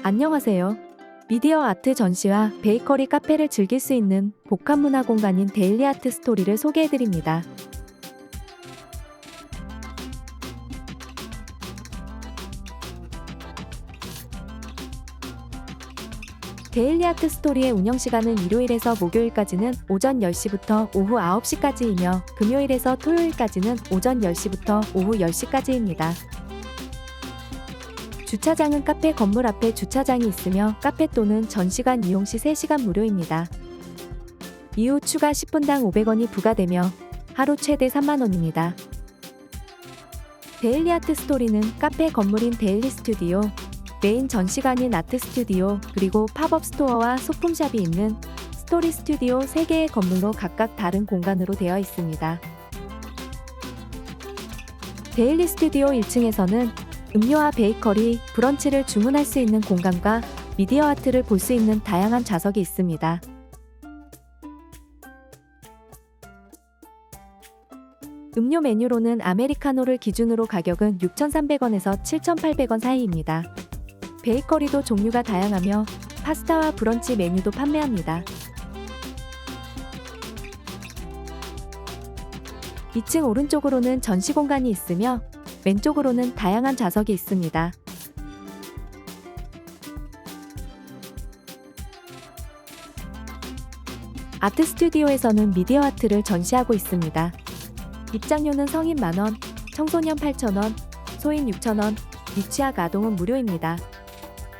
안녕하세요. 미디어 아트 전시와 베이커리 카페를 즐길 수 있는 복합 문화 공간인 데일리 아트 스토리를 소개해 드립니다. 데일리 아트 스토리의 운영 시간은 일요일에서 목요일까지는 오전 10시부터 오후 9시까지이며 금요일에서 토요일까지는 오전 10시부터 오후 10시까지입니다. 주차장은 카페 건물 앞에 주차장이 있으며 카페 또는 전시관 이용 시 3시간 무료입니다. 이후 추가 10분당 500원이 부과되며 하루 최대 3만원입니다. 데일리 아트 스토리는 카페 건물인 데일리 스튜디오, 메인 전시관인 아트 스튜디오, 그리고 팝업 스토어와 소품샵이 있는 스토리 스튜디오 3개의 건물로 각각 다른 공간으로 되어 있습니다. 데일리 스튜디오 1층에서는 음료와 베이커리, 브런치를 주문할 수 있는 공간과 미디어 아트를 볼 수 있는 다양한 좌석이 있습니다. 음료 메뉴로는 아메리카노를 기준으로 가격은 6,300원에서 7,800원 사이입니다. 베이커리도 종류가 다양하며 파스타와 브런치 메뉴도 판매합니다. 2층 오른쪽으로는 전시 공간이 있으며 왼쪽으로는 다양한 좌석이 있습니다. 아트 스튜디오에서는 미디어 아트를 전시하고 있습니다. 입장료는 성인 만원, 청소년 8,000원, 소인 6,000원, 유치학 아동은 무료입니다.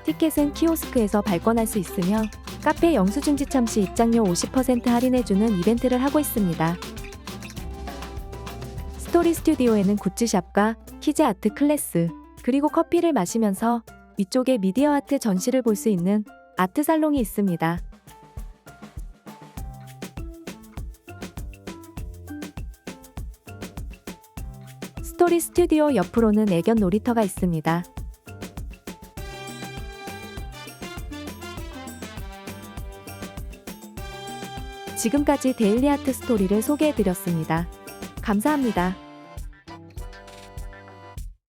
티켓은 키오스크에서 발권할 수 있으며 카페 영수증 지참 시 입장료 50% 할인해주는 이벤트를 하고 있습니다. 스토리 스튜디오에는 굿즈샵과 키즈 아트 클래스, 그리고 커피를 마시면서 위쪽에 미디어 아트 전시를 볼 수 있는 아트 살롱이 있습니다. 스토리 스튜디오 옆으로는 애견 놀이터가 있습니다. 지금까지 데일리 아트 스토리를 소개해 드렸습니다. 감사합니다.